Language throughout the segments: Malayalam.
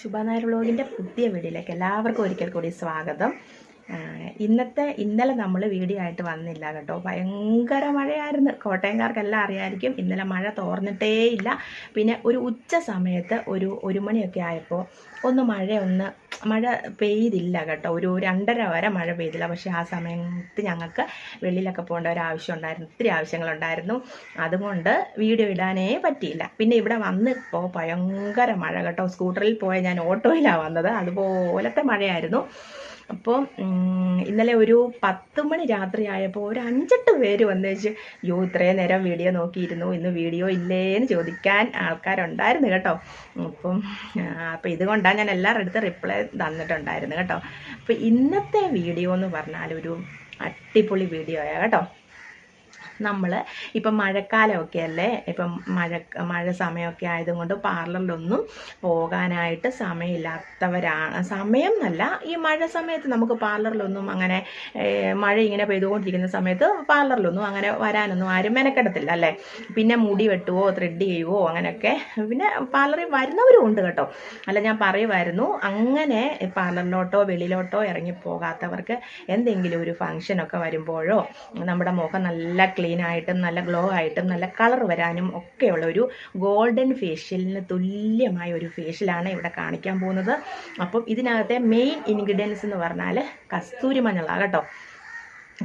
ശുഭനായർ വ്ളോഗിന്റെ പുതിയ വീഡിയോയിലേക്ക് എല്ലാവർക്കും ഒരിക്കൽ കൂടി സ്വാഗതം. ഇന്നത്തെ ഇന്നലെ നമ്മൾ വീഡിയോ ആയിട്ട് വന്നില്ല കേട്ടോ. ഭയങ്കര മഴയായിരുന്നു. കോട്ടയംകാർക്കെല്ലാം അറിയായിരിക്കും. ഇന്നലെ മഴ തോർന്നിട്ടേ ഇല്ല പിന്നെ ഒരു ഉച്ച സമയത്ത് ഒരു ഒരു മണിയൊക്കെ ആയപ്പോൾ ഒന്ന് മഴ ഒന്ന് മഴ പെയ്തില്ല കേട്ടോ. ഒരു രണ്ടര വരെ മഴ പെയ്തില്ല. പക്ഷേ ആ സമയത്ത് ഞങ്ങൾക്ക് വെളിയിലൊക്കെ പോകേണ്ട ഒരു ആവശ്യം ഉണ്ടായിരുന്നു. ഒത്തിരി ആവശ്യങ്ങളുണ്ടായിരുന്നു. അതുകൊണ്ട് വീഡിയോ ഇടാനേ പറ്റിയില്ല. പിന്നെ ഇവിടെ വന്നിപ്പോൾ ഭയങ്കര മഴ കേട്ടോ. സ്കൂട്ടറിൽ പോയ ഞാൻ ഓട്ടോയിലാണ് വന്നത്. അതുപോലത്തെ മഴയായിരുന്നു. അപ്പോൾ ഇന്നലെ ഒരു പത്ത് മണി രാത്രി ആയപ്പോൾ ഒരു അഞ്ചെട്ട് പേര് വന്നേച്ച് യോ ഇത്രയും നേരം വീഡിയോ നോക്കിയിരുന്നു ഇന്ന് വീഡിയോ ഇല്ലേന്ന് ചോദിക്കാൻ ആൾക്കാരുണ്ടായിരുന്നു കേട്ടോ. അപ്പം അപ്പോൾ ഇതുകൊണ്ടാണ് ഞാൻ എല്ലാവരുടെ അടുത്ത് റിപ്ലൈ തന്നിട്ടുണ്ടായിരുന്നു കേട്ടോ. അപ്പോൾ ഇന്നത്തെ വീഡിയോ എന്ന് പറഞ്ഞാൽ ഒരു അടിപൊളി വീഡിയോ ആയ കേട്ടോ. നമ്മൾ ഇപ്പം മഴക്കാലമൊക്കെ അല്ലേ? ഇപ്പം മഴ മഴ സമയമൊക്കെ ആയതുകൊണ്ട് പാർലറിലൊന്നും പോകാനായിട്ട് സമയമില്ലാത്തവരാണ്. സമയം എന്നല്ല ഈ മഴ സമയത്ത് നമുക്ക് പാർലറിലൊന്നും അങ്ങനെ മഴ ഇങ്ങനെ പെയ്തുകൊണ്ടിരിക്കുന്ന സമയത്ത് പാർലറിലൊന്നും അങ്ങനെ വരാനൊന്നും ആരും മെനക്കെടത്തില്ല അല്ലേ? പിന്നെ മുടി വെട്ടുവോ ത്രെഡ് ചെയ്യുവോ അങ്ങനെയൊക്കെ പിന്നെ പാർലറിൽ വരുന്നവരും ഉണ്ട് കേട്ടോ. അല്ല ഞാൻ പറയുമായിരുന്നു അങ്ങനെ പാർലറിലോട്ടോ വെളിയിലോട്ടോ ഇറങ്ങി പോകാത്തവർക്ക് എന്തെങ്കിലും ഒരു ഫംഗ്ഷനൊക്കെ വരുമ്പോഴോ നമ്മുടെ മുഖം നല്ല ക്ലീൻ ആയിട്ടും നല്ല ഗ്ലോ ആയിട്ടും നല്ല കളർ വരാനും ഒക്കെയുള്ള ഒരു ഗോൾഡൻ ഫേഷ്യലിന് തുല്യമായ ഒരു ഫേഷ്യലാണ് ഇവിടെ കാണിക്കാൻ പോകുന്നത്. അപ്പം ഇതിനകത്തെ മെയിൻ ഇൻഗ്രീഡിയൻസ് എന്ന് പറഞ്ഞാൽ കസ്തൂരി മഞ്ഞളാണ് കേട്ടോ.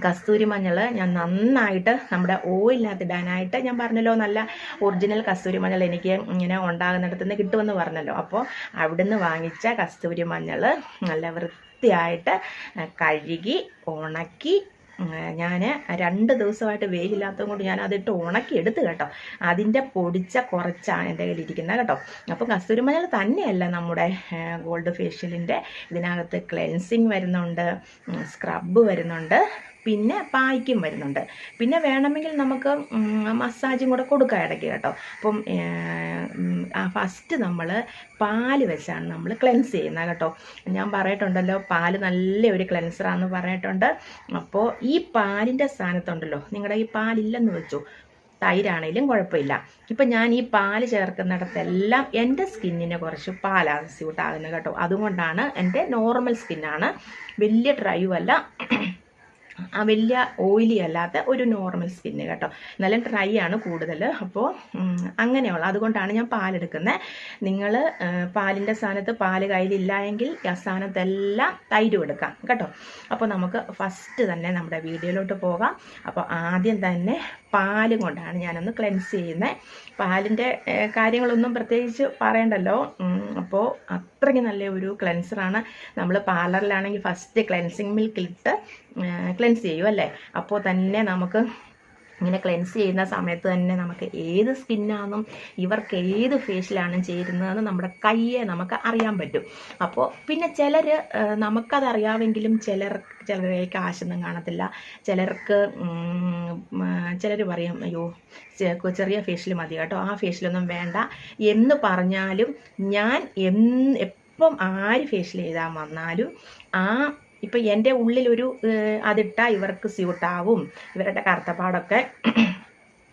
കസ്തൂരി മഞ്ഞൾ ഞാൻ നന്നായിട്ട് നമ്മുടെ ഓയിലിനകത്ത് ഇടാനായിട്ട് ഞാൻ പറഞ്ഞല്ലോ നല്ല ഒറിജിനൽ കസ്തൂരി മഞ്ഞൾ എനിക്ക് ഇങ്ങനെ ഉണ്ടാകുന്നിടത്ത് നിന്ന് കിട്ടുമെന്ന് പറഞ്ഞല്ലോ. അപ്പോൾ അവിടുന്ന് വാങ്ങിച്ച കസ്തൂരി മഞ്ഞൾ നല്ല വൃത്തിയായിട്ട് കഴുകി ഉണക്കി ഞാൻ രണ്ട് ദിവസമായിട്ട് വെയിലില്ലാത്തത് കൊണ്ട് ഞാൻ അതിട്ട് ഉണക്കി എടുത്ത് കേട്ടോ. അതിന്റെ പൊടിച്ച കുറച്ചാണ് എന്റെ കയ്യിൽ ഇരിക്കുന്നത് കേട്ടോ. അപ്പോൾ കസ്തൂരിമഞ്ഞൾ തന്നെയല്ല നമ്മുടെ ഗോൾഡ് ഫേഷ്യലിന്റെ ഇതിനകത്ത് ക്ലെൻസിങ് വരുന്നുണ്ട് സ്ക്രബ് വരുന്നുണ്ട്. പിന്നെ പായ്ക്കും വരുന്നുണ്ട്. പിന്നെ വേണമെങ്കിൽ നമുക്ക് മസാജും കൂടെ കൊടുക്കാം ഇടയ്ക്ക് കേട്ടോ. അപ്പം ഫസ്റ്റ് നമ്മൾ പാൽ വെച്ചാണ് നമ്മൾ ക്ലെൻസ് ചെയ്യുന്നത് കേട്ടോ. ഞാൻ പറയിട്ടുണ്ടല്ലോ പാൽ നല്ല ഒരു ക്ലെൻസറാന്ന് പറഞ്ഞിട്ടുണ്ട് അപ്പോൾ ഈ പാലിന്റെ സ്ഥാനത്തുണ്ടല്ലോ നിങ്ങളുടെ ഈ പാലില്ലെന്ന് വെച്ചു. തൈരാണേലും കുഴപ്പമില്ല. ഇപ്പം ഞാൻ ഈ പാൽ ചേർക്കുന്നിടത്തെല്ലാം എന്റെ സ്കിന്നിന് കുറച്ച് പാലാണ് സ്യൂട്ടാകുന്നത് കേട്ടോ. അതുകൊണ്ടാണ് എന്റെ നോർമൽ സ്കിന്നാണ് വലിയ ഡ്രൈവല്ല. വലിയ ഓയിലി അല്ലാത്ത ഒരു നോർമൽ സ്കിന്ന് കേട്ടോ. എന്നാലും ഡ്രൈ ആണ് കൂടുതൽ. അപ്പോൾ അങ്ങനെയുള്ള അതുകൊണ്ടാണ് ഞാൻ പാലെടുക്കുന്നത്. നിങ്ങൾ പാലിന്റെ സ്ഥാനത്ത് പാൽ കയ്യിലില്ല എങ്കിൽ ആ സ്ഥാനത്തെല്ലാം തൈരും എടുക്കാം കേട്ടോ. അപ്പോൾ നമുക്ക് ഫസ്റ്റ് തന്നെ നമ്മുടെ വീഡിയോയിലോട്ട് പോകാം. അപ്പോൾ ആദ്യം തന്നെ പാലും കൊണ്ടാണ് ഞാനൊന്ന് ക്ലെൻസ് ചെയ്യുന്നത് പാലിന്റെ കാര്യങ്ങളൊന്നും പ്രത്യേകിച്ച് പറയണ്ടല്ലോ. അപ്പോൾ അത്രയ്ക്ക് നല്ല ഒരു ക്ലെൻസറാണ് നമ്മൾ പാർലറിലാണെങ്കിൽ ഫസ്റ്റ് ക്ലെൻസിങ് മിൽക്കിലിട്ട് ക്ലെൻസ് ചെയ്യും അല്ലേ? അപ്പോൾ തന്നെ നമുക്ക് ഇങ്ങനെ ക്ലെൻസ് ചെയ്യുന്ന സമയത്ത് തന്നെ നമുക്ക് ഏത് സ്കിന്നാണെന്നും ഇവർക്ക് ഏത് ഫേഷ്യലാണ് ചേരുന്നതെന്ന് നമ്മുടെ കയ്യെ നമുക്ക് അറിയാൻ പറ്റും. അപ്പോൾ പിന്നെ ചിലർ നമുക്കതറിയാമെങ്കിലും ചിലർ ചിലരെ കാശൊന്നും കാണത്തില്ല. ചിലർക്ക് ചിലർ പറയും അയ്യോ ചെറിയ ഫേഷ്യൽ മതി കേട്ടോ ആ ഫേഷ്യലൊന്നും വേണ്ട. എന്ന് പറഞ്ഞാലും ഞാൻ എപ്പം ആര് ഫേഷ്യൽ ചെയ്താൽ വന്നാലും ആ ഇപ്പം എന്റെ ഉള്ളിലൊരു ഏഹ്, അതിട്ടാൽ ഇവർക്ക് സ്യൂട്ടാവും. ഇവരുടെ കറുത്തപ്പാടൊക്കെ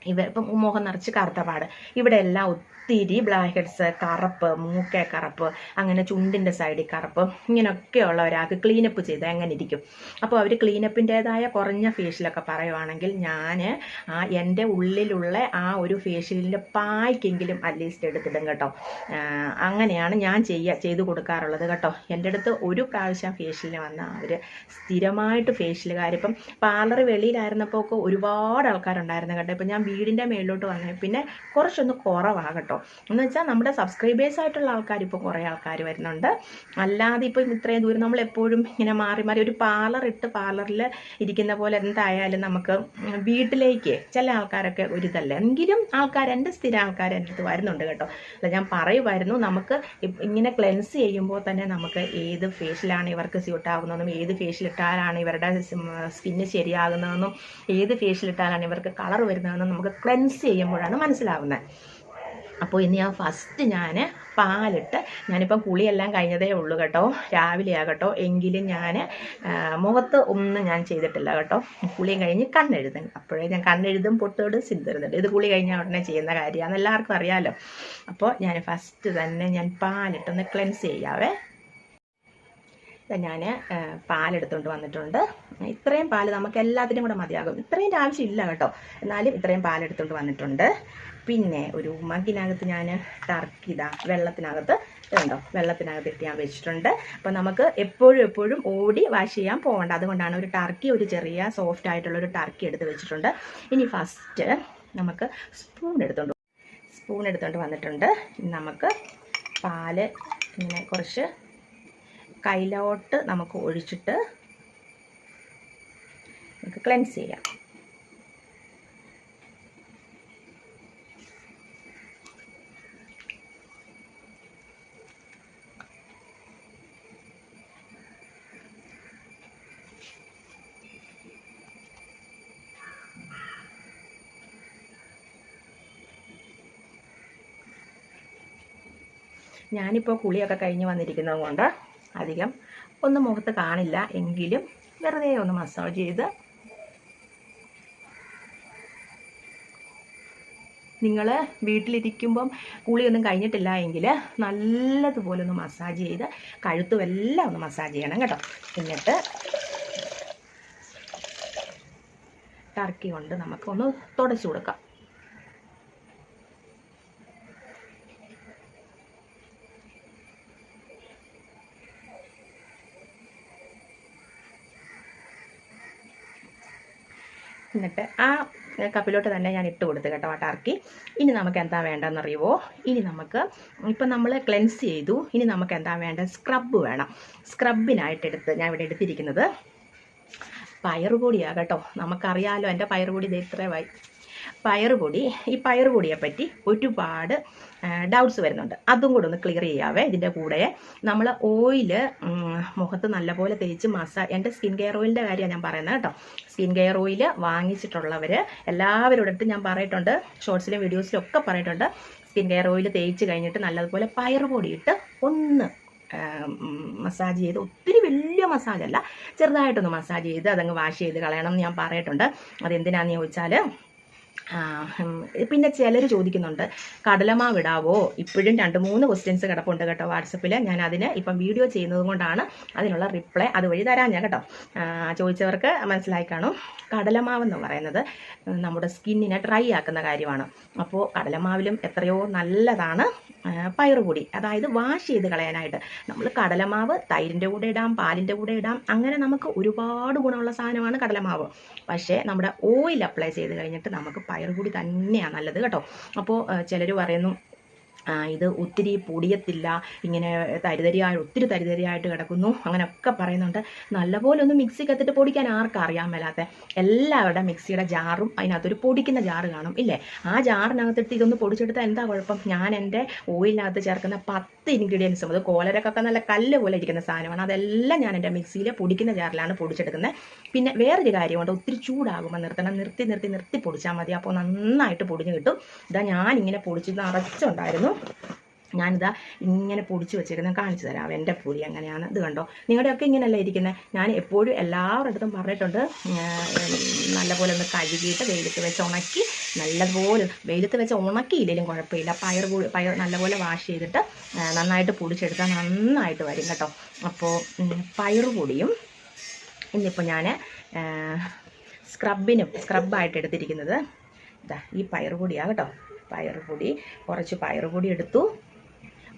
ഇവർ ഇപ്പം മുഖം നിറച്ച് കറുത്തപാട് ഇവിടെ എല്ലാം ഒത്തിരി ബ്ലാക്ക് ഹെഡ്സ് കറുപ്പ് മൂക്കെ കറുപ്പ് അങ്ങനെ ചുണ്ടിന്റെ സൈഡിൽ കറുപ്പ് ഇങ്ങനെയൊക്കെയുള്ള ഒരാൾക്ക് ക്ലീനപ്പ് ചെയ്ത് എങ്ങനെ ഇരിക്കും. അപ്പോൾ അവർ ക്ലീനപ്പിന്റേതായ കുറഞ്ഞ ഫേഷ്യലൊക്കെ പറയുവാണെങ്കിൽ ഞാൻ ആ എന്റെ ഉള്ളിലുള്ള ആ ഒരു ഫേഷ്യലിന്റെ പായ്ക്കെങ്കിലും അറ്റ്ലീസ്റ്റ് എടുത്തിടും കേട്ടോ. അങ്ങനെയാണ് ഞാൻ ചെയ്യുക ചെയ്തു കൊടുക്കാറുള്ളത് കേട്ടോ. എന്റെ അടുത്ത് ഒരു പ്രാവശ്യം ഫേഷ്യലിന് വന്ന അവർ സ്ഥിരമായിട്ട് ഫേഷ്യലുകാർ ഇപ്പം പാർലർ വെളിയിലായിരുന്നപ്പോൾ ഒക്കെ ഒരുപാട് ആൾക്കാരുണ്ടായിരുന്നു കേട്ടോ. ഇപ്പം ഞാൻ വീടിന്റെ മേളിലോട്ട് വന്നേ പിന്നെ കുറച്ചൊന്ന് കുറവാണ് കേട്ടോ. എന്ന് വെച്ചാൽ നമ്മുടെ സബ്സ്ക്രൈബേഴ്സ് ആയിട്ടുള്ള ആൾക്കാർ ഇപ്പോൾ കുറേ ആൾക്കാർ വരുന്നുണ്ട്. അല്ലാതെ ഇപ്പം ഇത്രയും ദൂരം നമ്മൾ എപ്പോഴും ഇങ്ങനെ മാറി മാറി ഒരു പാർലർ ഇട്ട് പാർലറിൽ ഇരിക്കുന്ന പോലെ എന്തായാലും നമുക്ക് വീട്ടിലേക്ക് ചില ആൾക്കാരൊക്കെ ഒരിതല്ല? എങ്കിലും ആൾക്കാർ എന്റെ സ്ഥിര ആൾക്കാർ എന്റെ അടുത്ത് വരുന്നുണ്ട് കേട്ടോ. അല്ല ഞാൻ പറയുമായിരുന്നു നമുക്ക് ഇങ്ങനെ ക്ലെൻസ് ചെയ്യുമ്പോൾ തന്നെ നമുക്ക് ഏത് ഫേഷ്യലാണ് ഇവർക്ക് സ്യൂട്ടാകുന്നതെന്നും ഏത് ഫേഷ്യൽ ഇട്ടാലാണ് ഇവരുടെ സ്കിന്ന് ശരിയാകുന്നതെന്നും ഏത് ഫേഷ്യൽ ഇട്ടാലാണ് ഇവർക്ക് കളർ വരുന്നതെന്നും നമുക്ക് ക്ലെൻസ് ചെയ്യുമ്പോഴാണ് മനസ്സിലാവുന്നത്. അപ്പോൾ ഇന്ന് ഞാൻ ഫസ്റ്റ് ഞാൻ പാലിട്ട് ഞാനിപ്പം കുളിയെല്ലാം കഴിഞ്ഞതേ ഉള്ളൂ കേട്ടോ. രാവിലെ ആകട്ടോ എങ്കിലും ഞാൻ മുഖത്ത് ഒന്നും ഞാൻ ചെയ്തിട്ടില്ല കേട്ടോ. കുളിയും കഴിഞ്ഞ് കണ്ണെഴുതും അപ്പോഴേ ഞാൻ കണ്ണെഴുതും പൊട്ടിടും സിദ്ധരുന്നുണ്ട് ഇത് കുളി കഴിഞ്ഞാൽ ഉടനെ ചെയ്യുന്ന കാര്യമാണ് എല്ലാവർക്കും അറിയാമല്ലോ അപ്പോൾ ഞാൻ ഫസ്റ്റ് തന്നെ ഞാൻ പാലിട്ടൊന്ന് ക്ലെൻസ് ചെയ്യാവേ. ഞാൻ പാലെടുത്തുകൊണ്ട് വന്നിട്ടുണ്ട്. ഇത്രയും പാൽ നമുക്ക് എല്ലാത്തിനും കൂടെ മതിയാകും. ഇത്രയും ആവശ്യമില്ല കേട്ടോ. എന്നാലും ഇത്രയും പാലെടുത്തുകൊണ്ട് വന്നിട്ടുണ്ട്. പിന്നെ ഒരു മഗ്ഗിനകത്ത് ഞാൻ ടർക്കി ഇതാ വെള്ളത്തിനകത്ത് ഉണ്ടോ വെള്ളത്തിനകത്ത് ഇട്ട് ഞാൻ വെച്ചിട്ടുണ്ട്. അപ്പോൾ നമുക്ക് എപ്പോഴും എപ്പോഴും ഓടി വാഷ് ചെയ്യാൻ പോകണ്ട. അതുകൊണ്ടാണ് ഒരു ടർക്കി ഒരു ചെറിയ സോഫ്റ്റ് ആയിട്ടുള്ള ഒരു ടർക്കി എടുത്ത് വെച്ചിട്ടുണ്ട്. ഇനി ഫസ്റ്റ് നമുക്ക് സ്പൂൺ എടുത്തുകൊണ്ട് സ്പൂൺ എടുത്തുകൊണ്ട് വന്നിട്ടുണ്ട്. നമുക്ക് പാൽ ഇങ്ങനെ കുറച്ച് കയ്യിലോട്ട് നമുക്ക് ഒഴിച്ചിട്ട് നമുക്ക് ക്ലെൻസ് ചെയ്യാം. ഞാനിപ്പോൾ കുളിയൊക്കെ കഴിഞ്ഞ് വന്നിരിക്കുന്നത് കൊണ്ട് അധികം ഒന്നും മുഖത്ത് കാണില്ല. എങ്കിലും വെറുതെ ഒന്ന് മസാജ് ചെയ്ത് നിങ്ങൾ വീട്ടിലിരിക്കുമ്പം കുളിയൊന്നും കഴിഞ്ഞിട്ടില്ല എങ്കിൽ നല്ലതുപോലെ ഒന്ന് മസാജ് ചെയ്ത് കഴുത്തും എല്ലാം ഒന്ന് മസാജ് ചെയ്യണം കേട്ടോ. എന്നിട്ട് ടർക്കി കൊണ്ട് നമുക്കൊന്ന് തുടച്ചു കൊടുക്കാം. എന്നിട്ട് ആ കപ്പിലോട്ട് തന്നെ ഞാൻ ഇട്ട് കൊടുത്തു കേട്ടോ ആ ടർക്കി. ഇനി നമുക്ക് എന്താ വേണ്ടതെന്നറിയുമോ ഇനി നമുക്ക് ഇപ്പം നമ്മൾ ക്ലെൻസ് ചെയ്തു. ഇനി നമുക്ക് എന്താ വേണ്ടത്? സ്ക്രബ്ബ് വേണം. സ്ക്രബിനായിട്ട് എടുത്ത് ഞാൻ ഇവിടെ എടുത്തിരിക്കുന്നത് പയറുപൊടിയാണ് കേട്ടോ. നമുക്കറിയാമല്ലോ എന്റെ പയറുപൊടി ഇത് ഇത്രയായി പയറുപൊടി ഈ പയറുപൊടിയെപ്പറ്റി ഒരുപാട് ഡൗട്ട്സ് വരുന്നുണ്ട്. അതും കൂടെ ഒന്ന് ക്ലിയർ ചെയ്യാവേ. ഇതിന്റെ കൂടെ നമ്മൾ ഓയിൽ മുഖത്ത് നല്ലപോലെ തേച്ച് മസാജ് എന്റെ സ്കിൻ കെയർ ഓയിലിന്റെ കാര്യമാണ് ഞാൻ പറയുന്നത് കേട്ടോ. സ്കിൻ കെയർ ഓയിൽ വാങ്ങിച്ചിട്ടുള്ളവർ എല്ലാവരുടെ അടുത്ത് ഞാൻ പറയിട്ടുണ്ട്. ഷോർട്സിലും വീഡിയോസിലും ഒക്കെ പറഞ്ഞിട്ടുണ്ട് സ്കിൻ കെയർ ഓയിൽ തേച്ച് കഴിഞ്ഞിട്ട് നല്ലതുപോലെ പയറുപൊടിയിട്ട് ഒന്ന് മസാജ് ചെയ്ത് ഒത്തിരി വലിയ മസാജല്ല ചെറുതായിട്ടൊന്ന് മസാജ് ചെയ്ത് അതങ്ങ് വാഷ് ചെയ്ത് കളയണം എന്ന് ഞാൻ പറയിട്ടുണ്ട്. അതെന്തിനാന്ന് ചോദിച്ചാൽ പിന്നെ ചിലർ ചോദിക്കുന്നുണ്ട് കടലമാവ് ഇടാവോ ഇപ്പോഴും രണ്ട് മൂന്ന് ക്വസ്റ്റ്യൻസ് കിടപ്പുണ്ട് കേട്ടോ വാട്സപ്പിൽ ഞാൻ അതിന് ഇപ്പം വീഡിയോ ചെയ്യുന്നത് കൊണ്ടാണ് അതിനുള്ള റിപ്ലൈ അതുവഴി തരാൻ ഞാൻ കേട്ടോ. ചോദിച്ചവർക്ക് മനസ്സിലായി കാണും. കടലമാവ് എന്ന് പറയുന്നത് നമ്മുടെ സ്കിന്നിനെ ഡ്രൈ ആക്കുന്ന കാര്യമാണ്. അപ്പോൾ കടലമാവിലും എത്രയോ നല്ലതാണ് പയറുപൊടി അതായത് വാഷ് ചെയ്ത് കളയാനായിട്ട്. നമ്മൾ കടലമാവ് തൈരിന്റെ കൂടെ ഇടാം പാലിന്റെ കൂടെ ഇടാം അങ്ങനെ നമുക്ക് ഒരുപാട് ഗുണമുള്ള സാധനമാണ് കടലമാവ്. പക്ഷേ നമ്മുടെ ഓയിൽ അപ്ലൈ ചെയ്ത് കഴിഞ്ഞിട്ട് നമുക്ക് പയറുപൊടി തന്നെയാണ് നല്ലത് കേട്ടോ. അപ്പോൾ ചിലർ പറയുന്നു ഇത് ഒത്തിരി പൊടിയത്തില്ല ഇങ്ങനെ തരിതരിയായി ഒത്തിരി തരിതരിയായിട്ട് കിടക്കുന്നു അങ്ങനെയൊക്കെ പറയുന്നുണ്ട്. നല്ലപോലെ ഒന്ന് മിക്സി കത്തിട്ട് പൊടിക്കാൻ ആർക്കും അറിയാൻ മേലാത്ത എല്ലാവരുടെ മിക്സിയുടെ ജാറും അതിനകത്തൊരു പൊടിക്കുന്ന ജാറ് കാണും ഇല്ലേ? ആ ജാറിനകത്തിട്ട് ഇതൊന്ന് പൊടിച്ചെടുത്താൽ എന്താ കുഴപ്പം? ഞാൻ എന്റെ ഓയിലിനകത്ത് ചേർക്കുന്ന പത്ത് ഇൻഗ്രീഡിയൻസും അത് കോലരക്കൊക്കെ നല്ല കല്ല് പോലെ ഇരിക്കുന്ന സാധനമാണ് അതെല്ലാം ഞാൻ എന്റെ മിക്സിയിൽ പൊടിക്കുന്ന ജാറിലാണ് പൊടിച്ചെടുക്കുന്നത്. പിന്നെ വേറൊരു കാര്യമുണ്ട് ഒത്തിരി ചൂടാകുമ്പോൾ നിർത്തണം നിർത്തി നിർത്തി നിർത്തി പൊടിച്ചാൽ മതി അപ്പോൾ നന്നായിട്ട് പൊടിഞ്ഞ് കിട്ടും. ഇതാ ഞാനിങ്ങനെ പൊടിച്ച് നിറച്ചുണ്ടായിരുന്നു. ഞാനിതാ ഇങ്ങനെ പൊടിച്ച് വെച്ചേക്കുന്നത്. കാണിച്ചു തരാം. എന്റെ പൊടി എങ്ങനെയാണ് ഇത് കണ്ടോ? നിങ്ങളുടെയൊക്കെ ഇങ്ങനെയല്ല ഇരിക്കുന്നത് ഞാൻ എപ്പോഴും എല്ലാവരുടെ പറഞ്ഞിട്ടുണ്ട്. നല്ലപോലെ ഒന്ന് കഴുകിയിട്ട് വെയിലത്ത് വെച്ച് ഉണക്കി നല്ലപോലെ വെയിലത്ത് വെച്ച് ഉണക്കിയില്ലെങ്കിലും കുഴപ്പമില്ല. പയർ പയർ നല്ലപോലെ വാഷ് ചെയ്തിട്ട് നന്നായിട്ട് പൊടിച്ചെടുത്താൽ നന്നായിട്ട് വരും കേട്ടോ. അപ്പോൾ പയർ പൊടിയും ഇന്നിപ്പോൾ ഞാൻ സ്ക്രബിനും സ്ക്രബായിട്ട് എടുത്തിരിക്കുന്നത്. ഇതാ ഈ പയർ പൊടിയാണ് കേട്ടോ. പയറുപൊടി കുറച്ച് പയറുപൊടി എടുത്തു.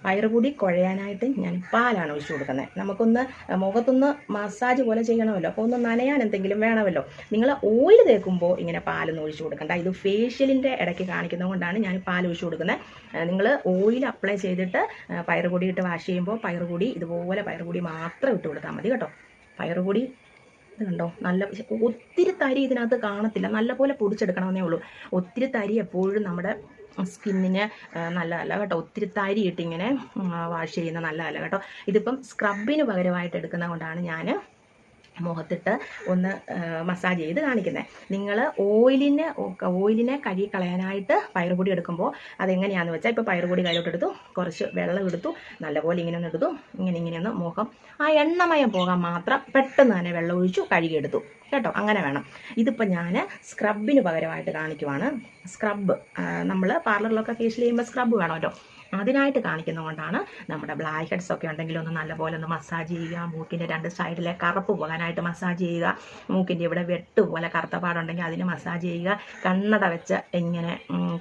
പയറുപൊടി കുഴയാനായിട്ട് ഞാൻ പാലാണ് ഒഴിച്ചു കൊടുക്കുന്നത്. നമുക്കൊന്ന് മുഖത്തൊന്ന് മസാജ് പോലെ ചെയ്യണമല്ലോ. അപ്പോൾ ഒന്ന് നനയാൻ എന്തെങ്കിലും വേണമല്ലോ. നിങ്ങൾ ഓയിൽ തേക്കുമ്പോൾ ഇങ്ങനെ പാലൊന്നും ഒഴിച്ചു കൊടുക്കണ്ട. ഇത് ഫേഷ്യലിന്റെ ഇടയ്ക്ക് കാണിക്കുന്നത് കൊണ്ടാണ് ഞാൻ പാൽ ഒഴിച്ചു കൊടുക്കുന്നത്. നിങ്ങൾ ഓയിൽ അപ്ലൈ ചെയ്തിട്ട് പയറുപൊടി ഇട്ട് വാഷ് ചെയ്യുമ്പോൾ പയറുപൊടി ഇതുപോലെ പയറുപൊടി മാത്രം ഇട്ട് കൊടുത്താൽ മതി കേട്ടോ. പയറുപൊടി ഇത് കണ്ടോ? നല്ല ഒത്തിരി തരി ഇതിനകത്ത് കാണത്തില്ല. നല്ലപോലെ പൊടിച്ചെടുക്കണമെന്നേ ഉള്ളൂ. ഒത്തിരി തരി എപ്പോഴും നമ്മുടെ സ്കിന്നിന് നല്ലതല്ല കേട്ടോ. ഒത്തിരി തരിയിട്ട് ഇങ്ങനെ വാഷ് ചെയ്യുന്ന നല്ലതല്ല കേട്ടോ. ഇതിപ്പം സ്ക്രബിന് പകരമായിട്ട് എടുക്കുന്ന കൊണ്ടാണ് ഞാൻ മുഖത്തിട്ട് ഒന്ന് മസാജ് ചെയ്ത് കാണിക്കുന്നത് നിങ്ങൾ ഓയിലിന് ഓയിലിനെ കഴുകി കളയാനായിട്ട് പയറുപൊടി എടുക്കുമ്പോൾ അതെങ്ങനെയാണെന്ന് വെച്ചാൽ ഇപ്പോൾ പയറുപൊടി കയ്യിലോട്ട് എടുത്തു കുറച്ച് വെള്ളം എടുത്തു നല്ലപോലെ ഇങ്ങനെ ഒന്ന് എടുത്തു ഇങ്ങനെ ഇങ്ങനെ ഒന്ന് മുഖം ആ എണ്ണമയം പോകാൻ മാത്രം പെട്ടെന്ന് തന്നെ വെള്ളം ഒഴിച്ചു കഴുകിയെടുത്തു. കേട്ടോ? അങ്ങനെ വേണം. ഇതിപ്പോൾ ഞാൻ സ്ക്രബിന് പകരമായിട്ട് കാണിക്കുവാണ്. സ്ക്രബ് നമ്മൾ പാർലറിലൊക്കെ ഫേഷ്യൽ ചെയ്യുമ്പോൾ സ്ക്രബ് വേണമല്ലോ. അതിനായിട്ട് കാണിക്കുന്നതുകൊണ്ടാണ് നമ്മുടെ ബ്ലാക്ക് ഹെഡ്സ് ഒക്കെ ഉണ്ടെങ്കിൽ ഒന്ന് നല്ലപോലെ ഒന്ന് മസാജ് ചെയ്യുക. മൂക്കിന്റെ രണ്ട് സൈഡിലെ കറുപ്പ് പോകാനായിട്ട് മസാജ് ചെയ്യുക. മൂക്കിന്റെ ഇവിടെ വെട്ട് പോലെ കറുത്ത പാടുണ്ടെങ്കിൽ അതിന് മസാജ് ചെയ്യുക. കണ്ണട വെച്ച് ഇങ്ങനെ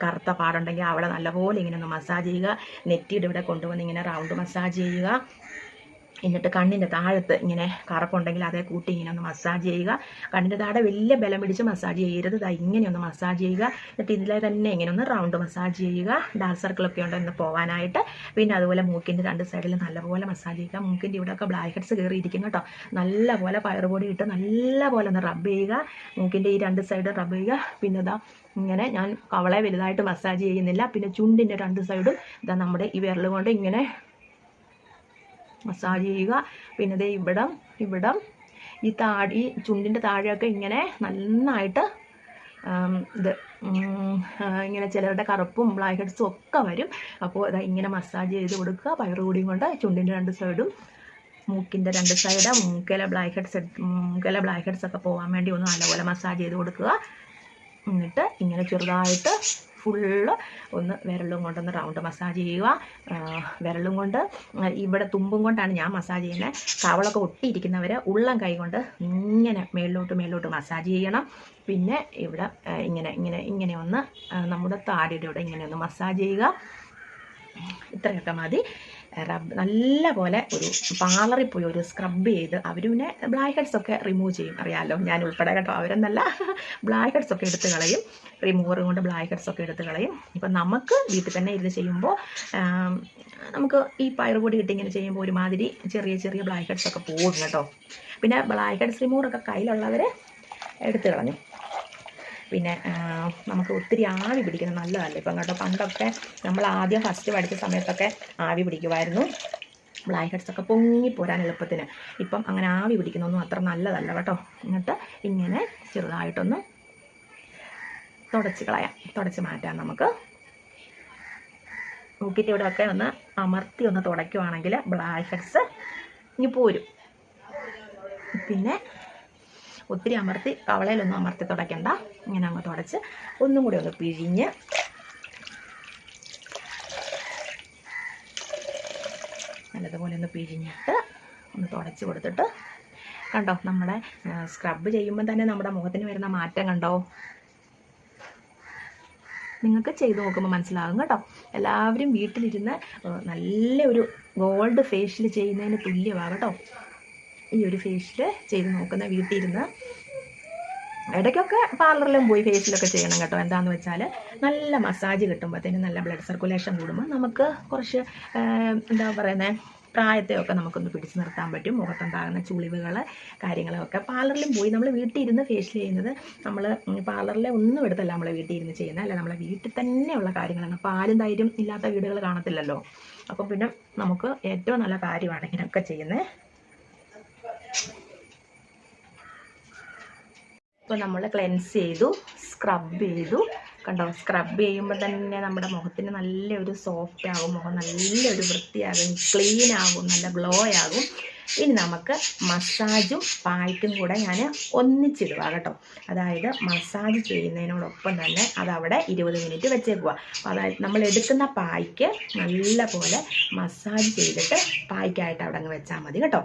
കറുത്ത പാടുണ്ടെങ്കിൽ അവിടെ നല്ലപോലെ ഇങ്ങനെ ഒന്ന് മസാജ് ചെയ്യുക. നെറ്റിയുടെ ഇവിടെ കൊണ്ടുവന്ന് ഇങ്ങനെ റൗണ്ട് മസാജ് ചെയ്യുക. എന്നിട്ട് കണ്ണിന്റെ താഴത്ത് ഇങ്ങനെ കറുപ്പുണ്ടെങ്കിൽ അതേ കൂട്ടി ഇങ്ങനെ ഒന്ന് മസാജ് ചെയ്യുക. കണ്ണിന്റെ താഴെ വലിയ ബലം പിടിച്ച് മസാജ് ചെയ്യരുത്. ദാ ഇങ്ങനെ ഒന്ന് മസാജ് ചെയ്യുക. എന്നിട്ട് ഇതിലെ തന്നെ ഇങ്ങനെ ഒന്ന് റൗണ്ട് മസാജ് ചെയ്യുക. ഡാർക്ക് സർക്കിളൊക്കെ ഉണ്ടെന്ന് പോകാനായിട്ട് പിന്നെ അതുപോലെ മൂക്കിന്റെ രണ്ട് സൈഡിൽ നല്ലപോലെ മസാജ് ചെയ്യുക. മൂക്കിന്റെ ഇവിടെയൊക്കെ ബ്ലാക്ക് ഹെഡ്സ് കയറിയിരിക്കും കേട്ടോ. നല്ലപോലെ പയറുപൊടി ഇട്ട് നല്ലപോലെ ഒന്ന് റബ്ബ് ചെയ്യുക. മൂക്കിന്റെ ഈ രണ്ട് സൈഡ് റബ്ബ് ചെയ്യുക. പിന്നെ ഇതാ ഇങ്ങനെ ഞാൻ കവളെ വലുതായിട്ട് മസാജ് ചെയ്യുന്നില്ല. പിന്നെ ചുണ്ടിന്റെ രണ്ട് സൈഡും ഇതാ നമ്മുടെ ഈ വിരൽ കൊണ്ട് ഇങ്ങനെ മസാജ് ചെയ്യുക. പിന്നെ ദേ ഇവിടം ഇവിടം. ഈ താടി ചുണ്ടിന്റെ താഴെയൊക്കെ ഇങ്ങനെ നന്നായിട്ട് ഇത് ഇങ്ങനെ ചിലരുടെ കറുപ്പും ബ്ലാക്ക് ഹെഡ്സും ഒക്കെ വരും. അപ്പോൾ ഇതാ ഇങ്ങനെ മസാജ് ചെയ്ത് കൊടുക്കുക. പയറുകൂടിയും കൊണ്ട് ചുണ്ടിന്റെ രണ്ട് സൈഡും മൂക്കിന്റെ രണ്ട് സൈഡ് മൂക്കിലെ ബ്ലാക്ക് ഹെഡ്സ് മൂക്കിലെ ബ്ലാക്ക് ഹെഡ്സ് ഒക്കെ പോകാൻ വേണ്ടി ഒന്ന് നല്ലപോലെ മസാജ് ചെയ്ത് കൊടുക്കുക. എന്നിട്ട് ഇങ്ങനെ ചെറുതായിട്ട് ഫുള്ള് ഒന്ന് വിരലും കൊണ്ടൊന്ന് റൗണ്ട് മസാജ് ചെയ്യുക. വിരലും കൊണ്ട് ഇവിടെ തുമ്പും കൊണ്ടാണ് ഞാൻ മസാജ് ചെയ്യുന്നത്. കവളൊക്കെ ഒട്ടിയിരിക്കുന്നവർ ഉള്ളം കൈ കൊണ്ട് ഇങ്ങനെ മേളിലോട്ട് മേളിലോട്ട് മസാജ് ചെയ്യണം. പിന്നെ ഇവിടെ ഇങ്ങനെ ഇങ്ങനെ ഇങ്ങനെ ഒന്ന് നമ്മുടെ താടിയുടെ ഇവിടെ ഇങ്ങനെ ഒന്ന് മസാജ് ചെയ്യുക. ഇത്രയൊക്കെ മതി. റബ്ബ് നല്ല പോലെ ഒരു പാർലറിൽ പോയി ഒരു സ്ക്രബ് ചെയ്ത് അവർ പിന്നെ ബ്ലാക്ക് ഹെഡ്സ് ഒക്കെ റിമൂവ് ചെയ്യും. അറിയാമല്ലോ ഞാൻ ഉൾപ്പെടെ കേട്ടോ. അവരെന്നല്ല ബ്ലാക്ക് ഹെഡ്സ് ഒക്കെ എടുത്ത് കളയും. റിമൂവർ കൊണ്ട് ബ്ലാക്ക് ഹെഡ്സ് ഒക്കെ എടുത്ത് കളയും. ഇപ്പം നമുക്ക് വീട്ടിൽ തന്നെ ഇരുന്ന് ചെയ്യുമ്പോൾ നമുക്ക് ഈ പയറുപൊടി ഇട്ട് ഇങ്ങനെ ചെയ്യുമ്പോൾ ഒരുമാതിരി ചെറിയ ചെറിയ ബ്ലാക്ക് ഹെഡ്സ് ഒക്കെ പോകും കേട്ടോ. പിന്നെ ബ്ലാക്ക് ഹെഡ്സ് റിമൂവർ ഒക്കെ കയ്യിലുള്ളവരെ എടുത്ത് കളഞ്ഞു. പിന്നെ നമുക്ക് ഒത്തിരി ആവി പിടിക്കുന്നത് നല്ലതല്ല? ഇപ്പം കേട്ടോ പണ്ടൊക്കെ നമ്മൾ ആദ്യം ഫസ്റ്റ് പഠിച്ച സമയത്തൊക്കെ ആവി പിടിക്കുമായിരുന്നു. ബ്ലാക്ക് ഹെഡ്സ് ഒക്കെ പൊങ്ങി പോരാൻ എളുപ്പത്തിന്. ഇപ്പം അങ്ങനെ ആവി പിടിക്കുന്നൊന്നും അത്ര നല്ലതല്ല കേട്ടോ. എന്നിട്ട് ഇങ്ങനെ ചെറുതായിട്ടൊന്ന് തുടച്ച് കളയാം. തുടച്ച് മാറ്റാം നമുക്ക്. നോക്കിയിട്ട് ഇവിടെ ഒക്കെ ഒന്ന് അമർത്തി ഒന്ന് തുടയ്ക്കുവാണെങ്കിൽ ബ്ലാക്ക് ഹെഡ്സ് ഇനി പോരും. പിന്നെ ഒത്തിരി അമർത്തി കവളയിലൊന്നും അമർത്തി തുടയ്ക്കണ്ട. ഇങ്ങനെ അങ്ങ് തുടച്ച് ഒന്നും കൂടി ഒന്ന് പിഴിഞ്ഞ് നല്ലതുപോലെ ഒന്ന് പിഴിഞ്ഞിട്ട് ഒന്ന് തുടച്ച് കൊടുത്തിട്ട് കണ്ടോ നമ്മുടെ സ്ക്രബ് ചെയ്യുമ്പോൾ തന്നെ നമ്മുടെ മുഖത്തിന് വരുന്ന മാറ്റം കണ്ടോ? നിങ്ങൾക്ക് ചെയ്ത് നോക്കുമ്പോൾ മനസ്സിലാകും കേട്ടോ. എല്ലാവരും വീട്ടിലിരുന്ന് നല്ല ഒരു ഗോൾഡ് ഫേഷ്യൽ ചെയ്യുന്നതിന് തുല്യമാണ് കേട്ടോ. ഈ ഒരു ഫേഷ്യൽ ചെയ്ത് നോക്കുന്ന വീട്ടിൽ ഇരുന്ന് ഇടയ്ക്കൊക്കെ പാർലറിലും പോയി ഫേഷ്യലൊക്കെ ചെയ്യണം കേട്ടോ. എന്താന്ന് വെച്ചാൽ നല്ല മസാജ് കിട്ടുമ്പോഴത്തേനും നല്ല ബ്ലഡ് സർക്കുലേഷൻ കൂടുമ്പോൾ നമുക്ക് കുറച്ച് എന്താ പറയുന്നത് പ്രായത്തെയൊക്കെ നമുക്കൊന്ന് പിടിച്ചു നിർത്താൻ പറ്റും. മുഖത്തുണ്ടാകുന്ന ചുളിവുകൾ കാര്യങ്ങളൊക്കെ. പാർലറിലും പോയി നമ്മൾ വീട്ടിൽ ഇരുന്ന് ഫേഷ്യൽ ചെയ്യുന്നത് നമ്മൾ പാർലറിലെ ഒന്നും എടുത്തല്ല നമ്മൾ വീട്ടിൽ ഇരുന്ന് ചെയ്യുന്നത്. അല്ല നമ്മളെ വീട്ടിൽ തന്നെയുള്ള കാര്യങ്ങളാണ്. പാലും തൈരും ഇല്ലാത്ത വീടുകൾ കാണത്തില്ലല്ലോ. അപ്പം പിന്നെ നമുക്ക് ഏറ്റവും നല്ല കാര്യമാണ് ഇങ്ങനെയൊക്കെ ചെയ്യുന്നത്. ഇപ്പോൾ നമ്മൾ ക്ലെൻസ് ചെയ്തു സ്ക്രബ് ചെയ്തു. കണ്ടോ? സ്ക്രബ് ചെയ്യുമ്പോൾ തന്നെ നമ്മുടെ മുഖത്തിന് നല്ലൊരു സോഫ്റ്റ് ആകും മുഖം നല്ലൊരു വൃത്തിയാകും ക്ലീൻ ആകും നല്ല ഗ്ലോ ആകും. ഇനി നമുക്ക് മസാജും പായ്ക്കും കൂടെ ഞാൻ ഒന്നിച്ചിടുക കേട്ടോ. അതായത് മസാജ് ചെയ്യുന്നതിനോടൊപ്പം തന്നെ അതവിടെ ഇരുപത് മിനിറ്റ് വെച്ചേക്കുക അതായത് നമ്മൾ എടുക്കുന്ന പായ്ക്ക് നല്ലപോലെ മസാജ് ചെയ്തിട്ട് പായ്ക്കായിട്ട് അവിടെ അങ്ങ് വെച്ചാൽ മതി കേട്ടോ.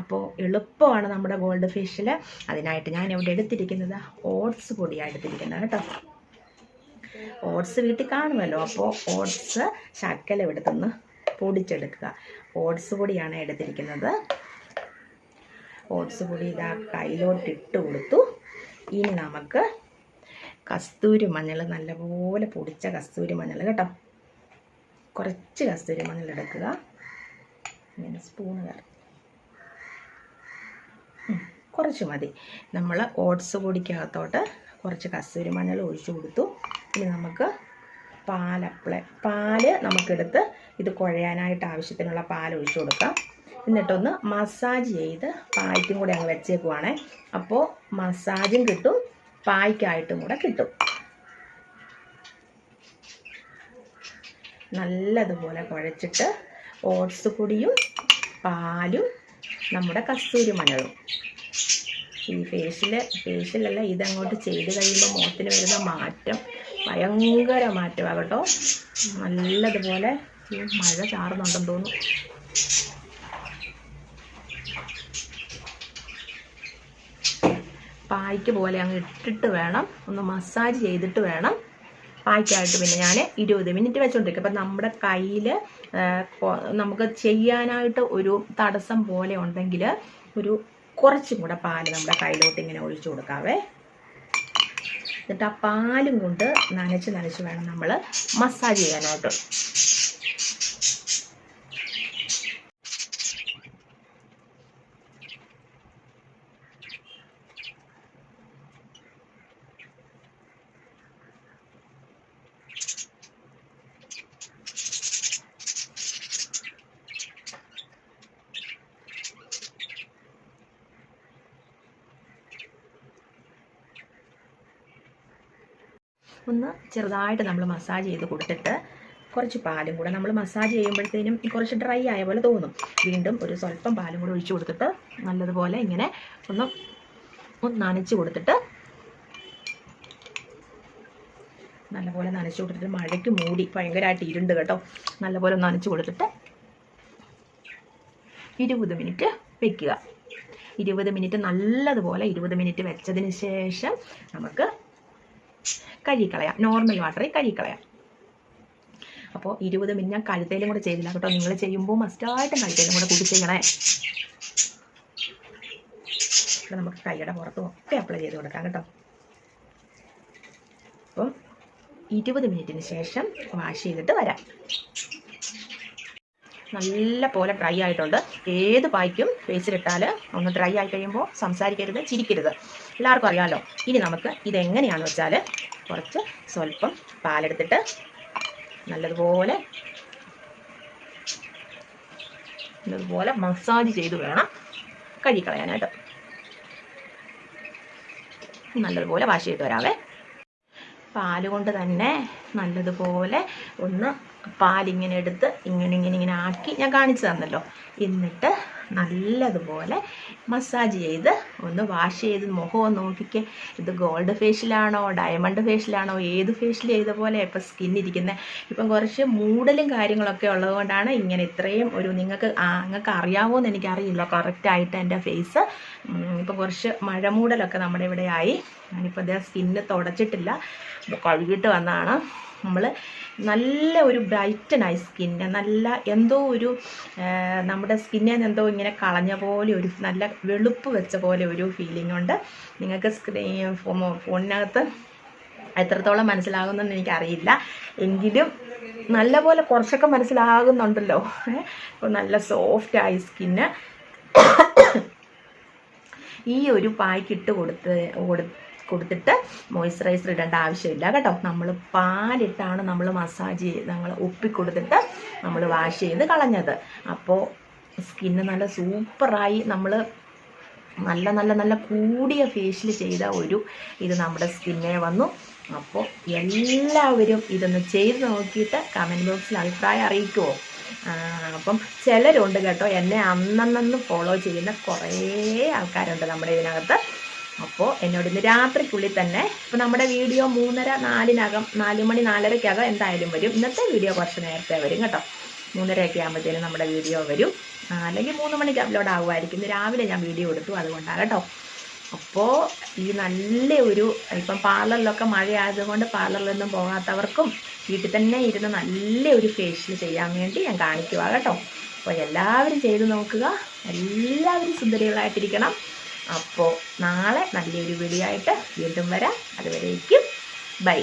അപ്പോൾ എളുപ്പമാണ് നമ്മുടെ ഗോൾഡ് ഫിഷിൽ അതിനായിട്ട് ഞാൻ ഇവിടെ എടുത്തിരിക്കുന്നത് ഓട്സ് പൊടിയാണ് എടുത്തിരിക്കുന്നത് കേട്ടോ. ഓട്സ് വീട്ടിൽ കാണുമല്ലോ? അപ്പോൾ ഓട്സ് ശക്കല എടുത്തൊന്ന് പൊടിച്ചെടുക്കുക. ഓട്സ് പൊടിയാണ് എടുത്തിരിക്കുന്നത്. ഓട്സ് പൊടി ഇതാ കയ്യിലോട്ട് ഇട്ട് കൊടുത്തു. ഇനി നമുക്ക് കസ്തൂരി മഞ്ഞൾ നല്ലപോലെ പൊടിച്ച കസ്തൂരി മഞ്ഞൾ കേട്ടോ. കുറച്ച് കസ്തൂരി മഞ്ഞൾ എടുക്കുക. ഇങ്ങനെ സ്പൂണ് കയറി കുറച്ച് മതി. നമ്മൾ ഓട്സ് പൊടിക്കകത്തോട്ട് കുറച്ച് കസ്തൂരി മഞ്ഞൾ ഒഴിച്ച് കൊടുത്തു. ഇനി നമുക്ക് പാൽ പാൽ നമുക്കെടുത്ത് ഇത് കുഴയാനായിട്ട് ആവശ്യത്തിനുള്ള പാൽ ഒഴിച്ചു കൊടുക്കാം. എന്നിട്ടൊന്ന് മസാജ് ചെയ്ത് പായ്ക്കും കൂടെ അങ്ങ് വെച്ചേക്കുവാണേ. അപ്പോൾ മസാജും കിട്ടും പായ്ക്കായിട്ടും കൂടെ കിട്ടും. നല്ലതുപോലെ കുഴച്ചിട്ട് ഓട്സ് പൊടിയും പാലും നമ്മുടെ കസ്തൂരി മണലും ഈ ഫേഷ്യൽ ഫേഷ്യലല്ല ഇതങ്ങോട്ട് ചെയ്ത് കഴിയുമ്പോൾ മുഖത്തിന് വരുന്ന മാറ്റം ഭയങ്കര മാറ്റമാണ് കേട്ടോ. നല്ലതുപോലെ മഴ ചാറുന്നുണ്ടെന്ന് തോന്നുന്നു. പായ്ക്ക് പോലെ അങ്ങ് ഇട്ടിട്ട് വേണം. ഒന്ന് മസാജ് ചെയ്തിട്ട് വേണം. പായ്ക്കായിട്ട് പിന്നെ ഞാൻ ഇരുപത് മിനിറ്റ് വെച്ചുകൊണ്ടിരിക്കും അപ്പം നമ്മുടെ കയ്യിൽ നമുക്ക് ചെയ്യാനായിട്ട് ഒരു തടസ്സം പോലെ ഉണ്ടെങ്കിൽ ഒരു കുറച്ചും കൂടെ പാൽ നമ്മുടെ കയ്യിലോട്ട് ഇങ്ങനെ ഒഴിച്ചു കൊടുക്കാവേ. എന്നിട്ട് ആ പാലും കൊണ്ട് നനച്ച് നനച്ച് വേണം നമ്മൾ മസാജ് ചെയ്യാനായിട്ട്. ഒന്ന് ചെറുതായിട്ട് നമ്മൾ മസാജ് ചെയ്ത് കൊടുത്തിട്ട് കുറച്ച് പാലും കൂടെ നമ്മൾ മസാജ് ചെയ്യുമ്പോഴത്തേനും കുറച്ച് ഡ്രൈ ആയ പോലെ തോന്നും. വീണ്ടും ഒരു സ്വല്പം പാലും കൂടെ ഒഴിച്ചു കൊടുത്തിട്ട് നല്ലതുപോലെ ഇങ്ങനെ ഒന്ന് ഒന്ന് നനച്ച് കൊടുത്തിട്ട് നല്ലപോലെ നനച്ച് കൊടുത്തിട്ട് മഴയ്ക്ക് മൂടി ഭയങ്കരമായിട്ട് ഇരുണ്ട് കേട്ടോ. നല്ലപോലെ ഒന്ന് നനച്ച് കൊടുത്തിട്ട് ഇരുപത് മിനിറ്റ് വെക്കുക. ഇരുപത് മിനിറ്റ് നല്ലതുപോലെ ഇരുപത് മിനിറ്റ് വെച്ചതിന് ശേഷം നമുക്ക് കഴുകിക്കളയാം നോർമൽ വാട്ടറിൽ കഴുകിക്കളയാം അപ്പോൾ ഇരുപത് മിനിറ്റ് ഞാൻ കഴുത്തേലും കൂടെ ചെയ്തില്ല കേട്ടോ. നിങ്ങൾ ചെയ്യുമ്പോൾ മസ്റ്റായിട്ടും കഴുത്തേലും കൂടെ കൂടി ചെയ്യണേ. ഇവിടെ നമുക്ക് കൈയുടെ പുറത്തും ഒക്കെ അപ്ലൈ ചെയ്ത് കൊടുക്കാം കേട്ടോ. അപ്പം ഇരുപത് മിനിറ്റിന് ശേഷം വാഷ് ചെയ്തിട്ട് വരാം. നല്ല പോലെ ഡ്രൈ ആയിട്ടുണ്ട്. ഏത് പായ്ക്കും ഫേസിലിട്ടാൽ ഒന്ന് ഡ്രൈ ആയി കഴിയുമ്പോൾ സംസാരിക്കരുത് ചിരിക്കരുത്. എല്ലാവർക്കും അറിയാമല്ലോ ഇനി നമുക്ക് ഇതെങ്ങനെയാണെന്ന് വെച്ചാൽ കുറച്ച് സ്വല്പം പാലെടുത്തിട്ട് നല്ലതുപോലെ നല്ലതുപോലെ മസാജ് ചെയ്ത് വേണം കഴുകിക്കളയാനായിട്ട്. നല്ലതുപോലെ വാഷ് ചെയ്ത് വരാവേ. പാൽ കൊണ്ട് തന്നെ നല്ലതുപോലെ ഒന്ന് പാലിങ്ങനെ എടുത്ത് ഇങ്ങനെ ഇങ്ങനെ ഇങ്ങനെ ആക്കി ഞാൻ കാണിച്ചു തന്നല്ലോ. എന്നിട്ട് നല്ലതുപോലെ മസാജ് ചെയ്ത് ഒന്ന് വാഷ് ചെയ്ത് മുഖം നോക്കിക്കേ. ഇത് ഗോൾഡ് ഫേഷ്യലാണോ ഡയമണ്ട് ഫേഷ്യലാണോ ഏത് ഫേഷ്യൽ ചെയ്ത പോലെ ഇപ്പം സ്കിൻ ഇരിക്കുന്നത് ഇപ്പം കുറച്ച് മൂടലും കാര്യങ്ങളൊക്കെ ഉള്ളതുകൊണ്ടാണ് ഇങ്ങനെ ഇത്രയും ഒരു നിങ്ങൾക്ക് നിങ്ങൾക്ക് അറിയാമോയെന്ന് എനിക്കറിയില്ല. കറക്റ്റായിട്ട് എന്റെ ഫേസ് ഇപ്പം കുറച്ച് മഴമൂടലൊക്കെ നമ്മുടെ ഇവിടെ ആയി ഞാനിപ്പോൾ അദ്ദേഹം സ്കിന്ന് തുടച്ചിട്ടില്ല. കഴുകിയിട്ട് വന്നതാണ് നമ്മൾ നല്ല ഒരു ബ്രൈറ്റനായി സ്കിന്ന് നല്ല എന്തോ ഒരു നമ്മുടെ സ്കിന്നിൽ നിന്ന് എന്തോ ഇങ്ങനെ കളഞ്ഞ പോലെ ഒരു നല്ല വെളുപ്പ് വെച്ച പോലെ ഒരു ഫീലിംഗ് ഉണ്ട്. നിങ്ങൾക്ക് സ്ക്രീൻ ഫോണിനകത്ത് എത്രത്തോളം മനസ്സിലാകുന്നെന്ന് എനിക്കറിയില്ല. എങ്കിലും നല്ല പോലെ കുറച്ചൊക്കെ മനസ്സിലാകുന്നുണ്ടല്ലോ. അപ്പോൾ നല്ല സോഫ്റ്റായി സ്കിന്ന് ഈ ഒരു പായ്ക്ക് ഇട്ട് കൊടുത്ത് കൊടു കൊടുത്തിട്ട് മോയ്സ്ചറൈസർ ഇടേണ്ട ആവശ്യമില്ല കേട്ടോ. നമ്മൾ പാലിട്ടാണ് നമ്മൾ മസാജ് ചെയ്ത് ഞങ്ങൾ ഉപ്പിക്കൊടുത്തിട്ട് നമ്മൾ വാഷ് ചെയ്ത് കളഞ്ഞത്. അപ്പോൾ സ്കിന്ന് നല്ല സൂപ്പറായി നമ്മൾ നല്ല നല്ല നല്ല കൂടിയ ഫേഷ്യൽ ചെയ്ത ഒരു ഇത് നമ്മുടെ സ്കിന്നെ വന്നു. അപ്പോൾ എല്ലാവരും ഇതൊന്ന് ചെയ്ത് നോക്കിയിട്ട് കമന്റ് ബോക്സിൽ അഭിപ്രായം അറിയിക്കുമോ അപ്പം ചിലരുണ്ട് കേട്ടോ എന്നെ അന്നന്നു ഫോളോ ചെയ്യുന്ന കുറേ ആൾക്കാരുണ്ട് നമ്മുടെ ഇതിനകത്ത്. അപ്പോൾ എന്നോട് ഇന്ന് രാത്രിക്കുള്ളിൽ തന്നെ ഇപ്പോൾ നമ്മുടെ വീഡിയോ മൂന്നര നാലിനകം നാല് മണി നാലരയ്ക്കകം എന്തായാലും വരും. ഇന്നത്തെ വീഡിയോ കുറച്ച് നേരത്തെ വരും കേട്ടോ. മൂന്നരയൊക്കെ ആകുമ്പോഴത്തേനും നമ്മുടെ വീഡിയോ വരും. അല്ലെങ്കിൽ മൂന്ന് മണിക്ക് അപ്ലോഡ് ആകുമായിരിക്കും രാവിലെ ഞാൻ വീഡിയോ എടുത്തു അതുകൊണ്ടാണ് കേട്ടോ. അപ്പോൾ ഈ നല്ല ഒരു ഇപ്പം പാർലറിലൊക്കെ മഴയായതുകൊണ്ട് പാർലറിലൊന്നും പോകാത്തവർക്കും വീട്ടിൽ തന്നെ ഇരുന്ന് നല്ല ഒരു ഫേഷ്യൽ ചെയ്യാൻ വേണ്ടി ഞാൻ കാണിക്കുക കേട്ടോ. അപ്പോൾ എല്ലാവരും ചെയ്ത് നോക്കുക. എല്ലാവരും സുന്ദരികളായിട്ടിരിക്കണം. അപ്പോൾ നാളെ നല്ലൊരു വീഡിയോ ആയിട്ട് വീണ്ടും വരാം. അതുവരേക്കും. ബൈ.